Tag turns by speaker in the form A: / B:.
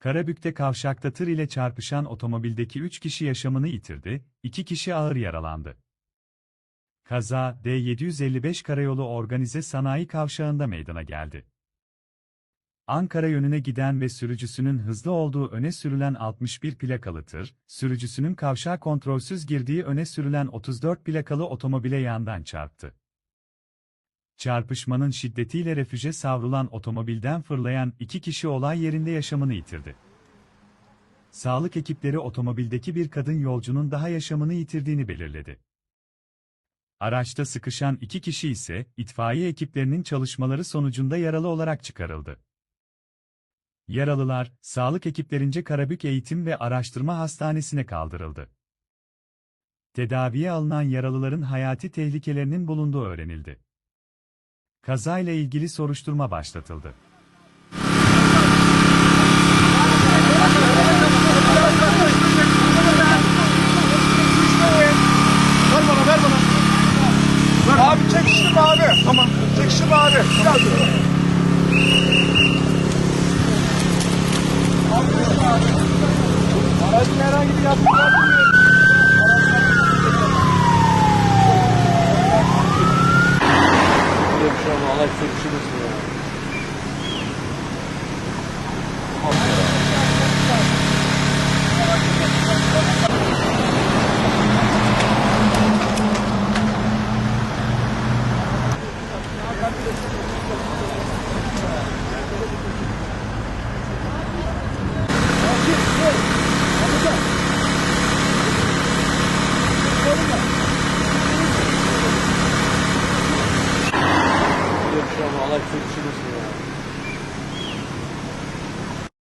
A: Karabük'te kavşakta tır ile çarpışan otomobildeki 3 kişi yaşamını yitirdi, 2 kişi ağır yaralandı. Kaza, D755 Karayolu Organize Sanayi Kavşağı'nda meydana geldi. Ankara yönüne giden ve sürücüsünün hızlı olduğu öne sürülen 61 plakalı tır, sürücüsünün kavşağa kontrolsüz girdiği öne sürülen 34 plakalı otomobile yandan çarptı. Çarpışmanın şiddetiyle refüje savrulan otomobilden fırlayan iki kişi olay yerinde yaşamını yitirdi. Sağlık ekipleri otomobildeki bir kadın yolcunun daha yaşamını yitirdiğini belirledi. Araçta sıkışan iki kişi ise itfaiye ekiplerinin çalışmaları sonucunda yaralı olarak çıkarıldı. Yaralılar, sağlık ekiplerince Karabük Eğitim ve Araştırma Hastanesi'ne kaldırıldı. Tedaviye alınan yaralıların hayati tehlikelerinin bulunduğu öğrenildi. Kazayla ilgili soruşturma başlatıldı.
B: Ver bana ver bana. Ver. Abi çekiştirme abi. Tamam. Çekiştirme abi. Biraz. Abi. Aracın herhangi bir mı? Allah sürüşürüz. Allah kurtulsun ya.